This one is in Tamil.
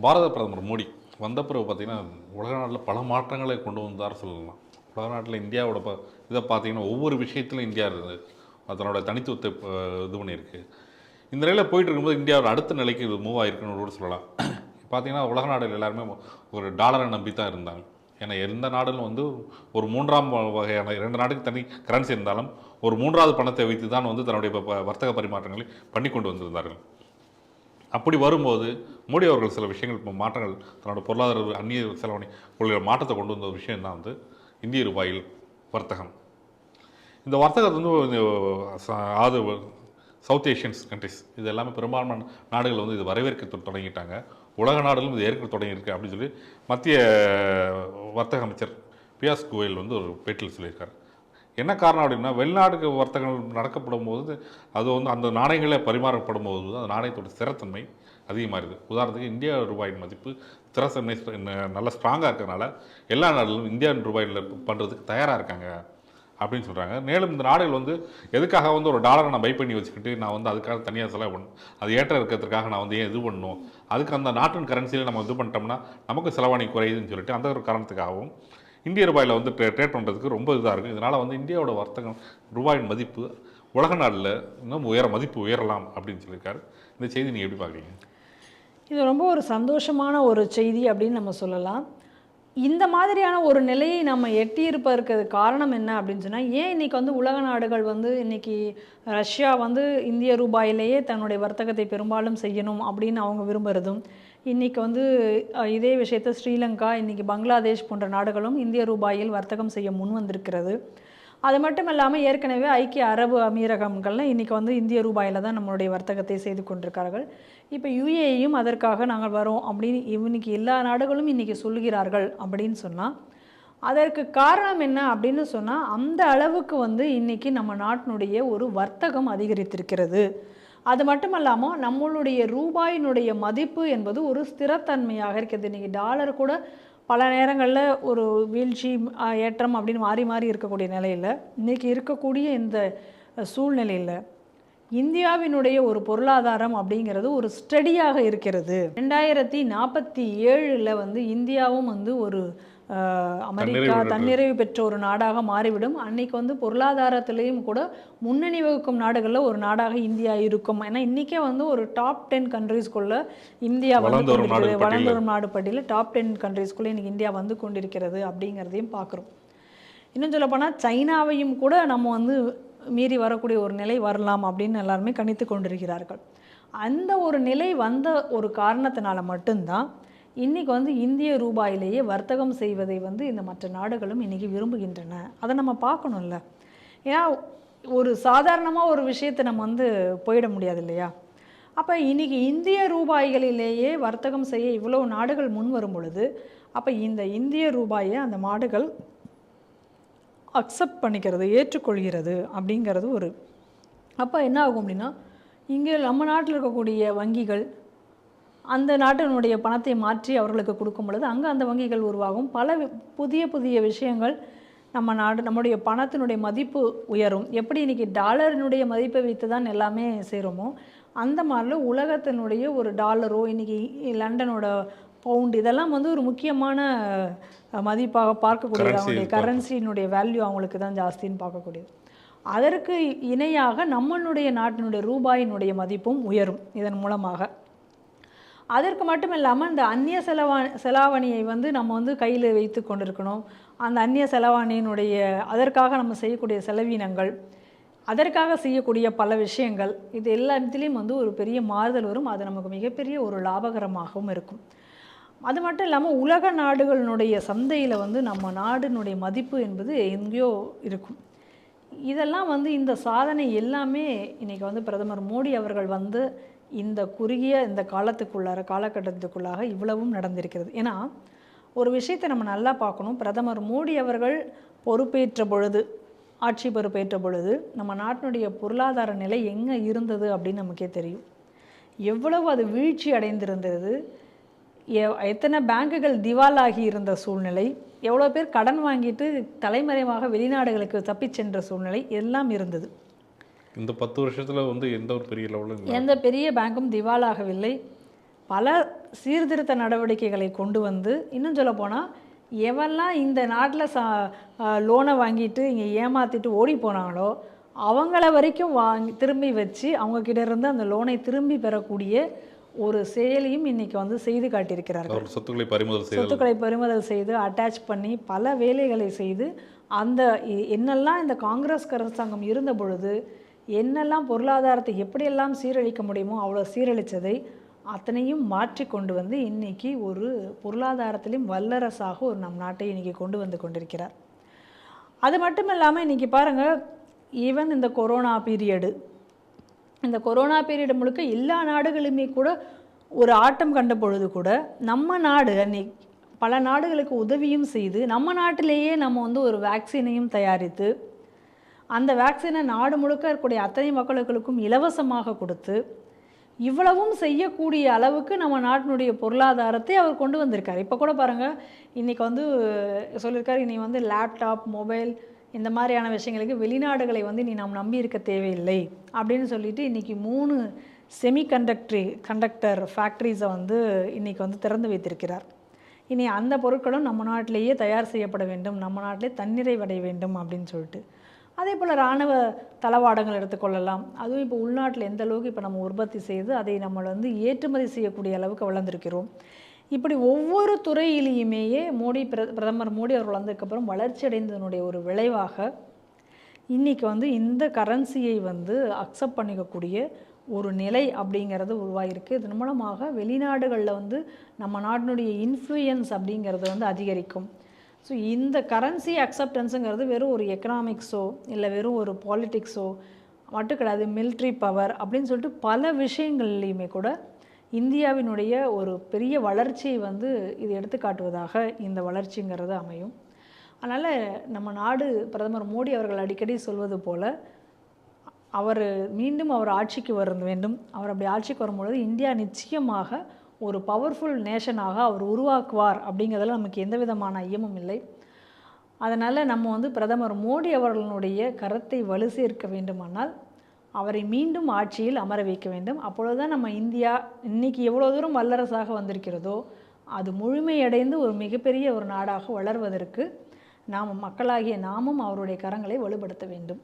பாரத பிரதமர் மோடி வந்த பிறகு பார்த்திங்கன்னா உலக நாட்டில் பல மாற்றங்களை கொண்டு வந்தார் சொல்லலாம். உலக நாட்டில் இந்தியாவோட ப இதை பார்த்தீங்கன்னா ஒவ்வொரு விஷயத்திலும் இந்தியா இருந்தது அதனோட தனித்துவத்தை இது பண்ணியிருக்கு. இந்த நிலையில் போயிட்டு இருக்கும்போது இந்தியாவோட அடுத்த நிலைக்கு இது மூவ் ஆயிருக்குன்னு கூட சொல்லலாம். பார்த்தீங்கன்னா உலக நாடுகள் எல்லாருமே ஒரு டாலரை நம்பி தான் இருந்தாங்க. ஏன்னா எந்த நாடுகளும் வந்து ஒரு மூன்றாம் வ- வகையான இரண்டு நாட்டுக்கு தனி கரன்சி இருந்தாலும் ஒரு மூன்றாவது பணத்தை வைத்து தான் வந்து தன்னுடைய ப- வர்த்தக பரிமாற்றங்களை பண்ணி கொண்டு வந்திருந்தார்கள். அப்படி வரும்போது மோடி அவர்கள் சில விஷயங்கள் இப்போ மாற்றங்கள் தன்னோட பொருளாதார அந்நிய செலவணி கொள்கையில் மாற்றத்தை கொண்டு வந்த ஒரு விஷயம் தான் வந்து இந்திய ரூபாயில் வர்த்தகம். இந்த வர்த்தகத்தை வந்து ச- ஆது சவுத் ஏஷியன்ஸ் கண்ட்ரிஸ் இது எல்லாமே பெரும்பாலான நாடுகள் வந்து இது வரவேற்க தொடங்கிட்டாங்க. உலக நாடுகளும் இது ஏற்க தொடங்கியிருக்கு அப்படின்னு சொல்லி மத்திய வர்த்தக அமைச்சர் பியாஸ் கோயல் வந்து ஒரு பேட்டில் சொல்லியிருக்காரு. என்ன காரணம் அப்படின்னா வெளிநாடுக்கு வர்த்தகங்கள் நடக்கப்படும் போது அது வந்து அந்த நாணயங்களே பரிமாறப்படும் போது அந்த நாணயத்தோட ஸ்திரத்தன்மை அதிகமாகுது உதாரணத்துக்கு இந்தியா ரூபாயின் மதிப்பு திரசமே நல்லா நல்ல ஸ்ட்ராங்காக இருக்கிறதுனால எல்லா நாடுகளும் இந்தியன் ரூபாயில் பண்ணுறதுக்கு தயாராக இருக்காங்க அப்படின்னு சொல்கிறாங்க மேலும் இந்த நாடுகள் வந்து எதுக்காக வந்து ஒரு டாலரை நான் பை பண்ணி வச்சுக்கிட்டு நான் வந்து அதுக்காக தனியாக செலவு பண்ணணும் அது ஏற்ற இருக்கிறதுக்காக நான் வந்து ஏன் இது பண்ணணும்? அதுக்கு அந்த நாட்டின் கரன்சியில் நம்ம இது பண்ணிட்டோம்னா நமக்கு செலவாணி குறையுதுன்னு சொல்லிட்டு அந்த ஒரு காரணத்துக்காகவும் இந்திய ரூபாயில் வந்து ட்ரே ட்ரேட் பண்ணுறதுக்கு ரொம்ப இதாக இருக்குது இதனால் வந்து இந்தியாவோட வர்த்தகம் ரூபாயின் மதிப்பு உலக நாட்டில் இன்னும் உயர மதிப்பு உயரலாம் அப்படின்னு சொல்லியிருக்காரு. இந்த செய்தி நீங்கள் எப்படி பார்க்குறீங்க? இது ரொம்ப ஒரு சந்தோஷமான ஒரு செய்தி அப்படின்னு நம்ம சொல்லலாம். இந்த மாதிரியான ஒரு நிலையை நம்ம எட்டியிருப்பதற்கு காரணம் என்ன அப்படின்னு சொன்னால் ஏன் இன்றைக்கி வந்து உலக நாடுகள் வந்து இன்னைக்கு ரஷ்யா வந்து இந்திய ரூபாயிலேயே தன்னுடைய வர்த்தகத்தை பெரும்பாலும் செய்யணும் அப்படின்னு அவங்க விரும்புகிறதும் இன்றைக்கி வந்து இதே விஷயத்தை ஸ்ரீலங்கா இன்றைக்கி பங்களாதேஷ் போன்ற நாடுகளும் இந்திய ரூபாயில் வர்த்தகம் செய்ய முன் வந்திருக்கிறது அது மட்டும் இல்லாமல் ஏற்கனவே ஐக்கிய அரபு அமீரகங்கள்ல இன்றைக்கி வந்து இந்திய ரூபாயில் தான் நம்மளுடைய வர்த்தகத்தை செய்து கொண்டிருக்கிறார்கள். இப்போ யுஏயும் அதற்காக நாங்கள் வரோம் அப்படின்னு இன்னைக்கு எல்லா நாடுகளும் இன்றைக்கி சொல்லுகிறார்கள் அப்படின்னு சொன்னால் அதற்கு காரணம் என்ன அப்படின்னு சொன்னால் அந்த அளவுக்கு வந்து இன்னைக்கு நம்ம நாட்டினுடைய ஒரு வர்த்தகம் அதிகரித்திருக்கிறது. அது மட்டும் இல்லாமல் நம்மளுடைய ரூபாயினுடைய மதிப்பு என்பது ஒரு ஸ்திரத்தன்மையாக இருக்கிறது. இன்றைக்கி டாலர் கூட பல நேரங்களில் ஒரு வீழ்ச்சி ஏற்றம் அப்படின்னு மாறி மாறி இருக்கக்கூடிய நிலையில் இன்றைக்கி இருக்கக்கூடிய இந்த சூழ்நிலையில் இந்தியாவினுடைய ஒரு பொருளாதாரம் அப்படிங்கிறது ஒரு ஸ்டடியாக இருக்கிறது. ரெண்டாயிரத்தி நாற்பத்தி ஏழில் வந்து இந்தியாவும் வந்து ஒரு அமெரிக்கா தன்னிறைவு பெற்ற ஒரு நாடாக மாறிவிடும். அன்னைக்கு வந்து பொருளாதாரத்திலையும் கூட முன்னணி வகுக்கும் நாடுகளில் ஒரு நாடாக இந்தியா இருக்கும். ஏன்னா இன்றைக்கே வந்து ஒரு டாப் டென் கண்ட்ரீஸ்குள்ள இந்தியா வந்து வளர்ந்து வரும் கொண்டிருக்கிறது. வளர்ந்து வரும் நாடு பட்டியலில் டாப் டென் கண்ட்ரீஸ்குள்ளே இன்னைக்கு இந்தியா வந்து கொண்டிருக்கிறது அப்படிங்கிறதையும் பார்க்குறோம். இன்னும் சொல்லப்போனால் சைனாவையும் கூட நம்ம வந்து மீறி வரக்கூடிய ஒரு நிலை வரலாம் அப்படின்னு எல்லாருமே கணித்து கொண்டிருக்கிறார்கள். அந்த ஒரு நிலை வந்த ஒரு காரணத்தினால மட்டும்தான் இன்றைக்கி வந்து இந்திய ரூபாயிலேயே வர்த்தகம் செய்வதை வந்து இந்த மற்ற நாடுகளும் இன்றைக்கி விரும்புகின்றன. அதை நம்ம பார்க்கணும்ல. ஏன்னா ஒரு சாதாரணமாக ஒரு விஷயத்தை நம்ம வந்து போயிட முடியாது இல்லையா? அப்போ இன்னைக்கு இந்திய ரூபாய்களிலேயே வர்த்தகம் செய்ய இவ்வளோ நாடுகள் முன் வரும் பொழுது அப்போ இந்த இந்திய ரூபாயை அந்த நாடுகள் அக்செப்ட் பண்ணிக்கிறது ஏற்றுக்கொள்கிறது அப்படிங்கிறது ஒரு. அப்போ என்ன ஆகும் அப்படின்னா இங்கே நம்ம நாட்டில் இருக்கக்கூடிய வங்கிகள் அந்த நாட்டினுடைய பணத்தை மாற்றி அவர்களுக்கு கொடுக்கும் பொழுது அங்கே அந்த வங்கிகள் உருவாகும். பல புதிய புதிய விஷயங்கள் நம்ம நாடு நம்முடைய பணத்தினுடைய மதிப்பு உயரும். எப்படி இன்னைக்கு டாலரினுடைய மதிப்பை வைத்து தான் எல்லாமே செய்கிறோமோ அந்த மாதிரில உலகத்தினுடைய ஒரு டாலரோ இன்னைக்கு லண்டனோட பவுண்ட் இதெல்லாம் வந்து ஒரு முக்கியமான மதிப்பாக பார்க்கக்கூடியது. Currency அவங்களுடைய கரன்சியினுடைய வேல்யூ அவங்களுக்கு தான் ஜாஸ்தின்னு பார்க்கக்கூடியது. அதற்கு இணையாக நம்மளுடைய நாட்டினுடைய ரூபாயினுடைய மதிப்பும் உயரும் இதன் மூலமாக. அதற்கு மட்டும் இல்லாமல் இந்த அந்நிய செலவா செலாவணியை வந்து நம்ம வந்து கையில் வைத்து கொண்டிருக்கணும். அந்த அந்நிய செலவாணியினுடைய அதற்காக நம்ம செய்யக்கூடிய செலவினங்கள் அதற்காக செய்யக்கூடிய பல விஷயங்கள் இது எல்லாத்துலேயும் வந்து ஒரு பெரிய மாறுதல் வரும். அது நமக்கு மிகப்பெரிய ஒரு லாபகரமாகவும் இருக்கும். அது மட்டும் இல்லாமல் உலக நாடுகளினுடைய சந்தையில் வந்து நம்ம நாடினுடைய மதிப்பு என்பது எங்கேயோ இருக்கும். இதெல்லாம் வந்து இந்த சாதனை எல்லாமே இன்றைக்கி வந்து பிரதமர் மோடி அவர்கள் வந்து இந்த குறுகிய இந்த காலத்துக்குள்ளார காலகட்டத்துக்குள்ளாக இவ்வளவும் நடந்திருக்கிறது. ஏன்னா ஒரு விஷயத்தை நம்ம நல்லா பார்க்கணும். பிரதமர் மோடி அவர்கள் பொறுப்பேற்ற பொழுது ஆட்சி பொறுப்பேற்ற பொழுது நம்ம நாட்டினுடைய பொருளாதார நிலை எங்கே இருந்தது அப்படின்னு நமக்கே தெரியும். எவ்வளவு அது வீழ்ச்சி அடைந்திருந்தது. எ- எத்தனை பேங்குகள் திவாலாகி இருந்த சூழ்நிலை. எவ்வளோ பேர் கடன் வாங்கிட்டு தலைமறைவாக வெளிநாடுகளுக்கு தப்பிச் சென்ற சூழ்நிலை எல்லாம் இருந்தது. இந்த பத்து வருஷத்தில் வந்து எந்த ஒரு பெரிய லெவலில் எந்த பெரிய பேங்க்கும் திவாலாகவில்லை. பல சீர்திருத்த நடவடிக்கைகளை கொண்டு வந்து இன்னும் சொல்ல போனால் எவெல்லாம் இந்த நாட்டில் சா லோனை வாங்கிட்டு இங்கே ஏமாற்றிட்டு ஓடி போனாங்களோ அவங்கள வரைக்கும் வாங்கி திரும்பி வச்சு அவங்கக்கிட்ட இருந்து அந்த லோனை திரும்பி பெறக்கூடிய ஒரு செயலியும் இன்னைக்கு வந்து செய்து காட்டியிருக்கிறார்கள். சொத்துக்களை பறிமுதல் செய்தல் சொத்துக்களை பறிமுதல் செய்து அட்டாச் பண்ணி பல வேலைகளை செய்து அந்த என்னெல்லாம் இந்த காங்கிரஸ் அரசாங்கம் இருந்த பொழுது என்னெல்லாம் பொருளாதாரத்தை எப்படியெல்லாம் சீரழிக்க முடியுமோ அவ்வளோ சீரழித்ததை அத்தனையும் மாற்றி கொண்டு வந்து இன்னைக்கு ஒரு பொருளாதாரத்திலையும் வல்லரசாக ஒரு நம் நாட்டை இன்னைக்கு கொண்டு வந்து கொண்டிருக்கிறார். அது மட்டும் இல்லாமல் இன்னைக்கு பாருங்கள் ஈவன் இந்த கொரோனா பீரியடு இந்த கொரோனா பீரியடு முழுக்க எல்லா நாடுகளுமே கூட ஒரு ஆட்டம் கண்ட பொழுது கூட நம்ம நாடு அன்னைக்கு பல நாடுகளுக்கு உதவியும் செய்து நம்ம நாட்டிலேயே நம்ம வந்து ஒரு வேக்சினையும் தயாரித்து அந்த வேக்சினை நாடு முழுக்க இருக்கக்கூடிய அத்தனை மக்களுக்கும் இலவசமாக கொடுத்து இவ்வளவும் செய்யக்கூடிய அளவுக்கு நம்ம நாட்டினுடைய பொருளாதாரத்தை அவர் கொண்டு வந்திருக்கார். இப்போ கூட பாருங்கள் இன்றைக்கி வந்து சொல்லியிருக்காரு இனி வந்து லேப்டாப் மொபைல் இந்த மாதிரியான விஷயங்களுக்கு வெளிநாடுகளை வந்து நீ நாம் நம்பி இருக்க தேவையில்லை. அப்படின்னு சொல்லிட்டு இன்றைக்கி மூணு செமி கண்டக்டரி கண்டக்டர் ஃபேக்ட்ரிஸை வந்து இன்றைக்கி வந்து திறந்து வைத்திருக்கிறார். இனி அந்த பொருட்களும் நம்ம நாட்டிலேயே தயார் செய்யப்பட வேண்டும் நம்ம நாட்டிலே தன்னிறைவடைய வேண்டும் அப்படின்னு சொல்லிட்டு. அதே போல் இராணுவ தளவாடங்கள் எடுத்துக்கொள்ளலாம் அதுவும் இப்போ உள்நாட்டில் எந்த அளவுக்கு இப்போ நம்ம உற்பத்தி செய்து அதை நம்ம வந்து ஏற்றுமதி செய்யக்கூடிய அளவுக்கு வளர்ந்துருக்கிறோம். இப்படி ஒவ்வொரு துறையிலையுமேயே மோடி பிர பிரதமர் மோடி அவர்கள் வந்ததுக்கப்புறம் வளர்ச்சி அடைந்ததனுடைய ஒரு விளைவாக இன்றைக்கி வந்து இந்த கரன்சியை வந்து அக்செப்ட் பண்ணிக்கக்கூடிய ஒரு நிலை அப்படிங்கிறது உருவாகிருக்கு இதன் மூலமாக வெளிநாடுகளில் வந்து நம்ம நாட்டினுடைய இன்ஃப்ளூயன்ஸ் அப்படிங்கிறது வந்து அதிகரிக்கும். ஸோ இந்த கரன்சி அக்செப்டன்ஸுங்கிறது வெறும் ஒரு எக்கனாமிக்ஸோ இல்லை வெறும் ஒரு பாலிட்டிக்ஸோ மட்டும் கிடையாது மிலிட்ரி பவர் அப்படின்னு சொல்லிட்டு பல விஷயங்கள்லையுமே கூட இந்தியாவினுடைய ஒரு பெரிய வளர்ச்சியை வந்து இது எடுத்துக்காட்டுவதாக இந்த வளர்ச்சிங்கிறது அமையும். அதனால் நம்ம நாடு பிரதமர் மோடி அவர்கள் அடிக்கடி சொல்வது போல் அவர் மீண்டும் அவர் ஆட்சிக்கு வர வேண்டும். அவர் அப்படி ஆட்சிக்கு வரும்பொழுது இந்தியா நிச்சயமாக ஒரு பவர்ஃபுல் நேஷனாக அவர் உருவாக்குவார் அப்படிங்கிறதுல நமக்கு எந்த விதமான ஐயமும் இல்லை. அதனால் நம்ம வந்து பிரதமர் மோடி அவர்களுடைய கரத்தை வலு சேர்க்க வேண்டுமானால் அவரை மீண்டும் ஆட்சியில் அமர வைக்க வேண்டும். அப்பொழுதுதான் நம்ம இந்தியா இன்றைக்கி எவ்வளோ தூரம் வல்லரசாக வந்திருக்கிறதோ அது முழுமையடைந்து ஒரு மிகப்பெரிய ஒரு நாடாக வளர்வதற்கு நாம் மக்களாகிய நாமும் அவருடைய கரங்களை வலுப்படுத்த வேண்டும்.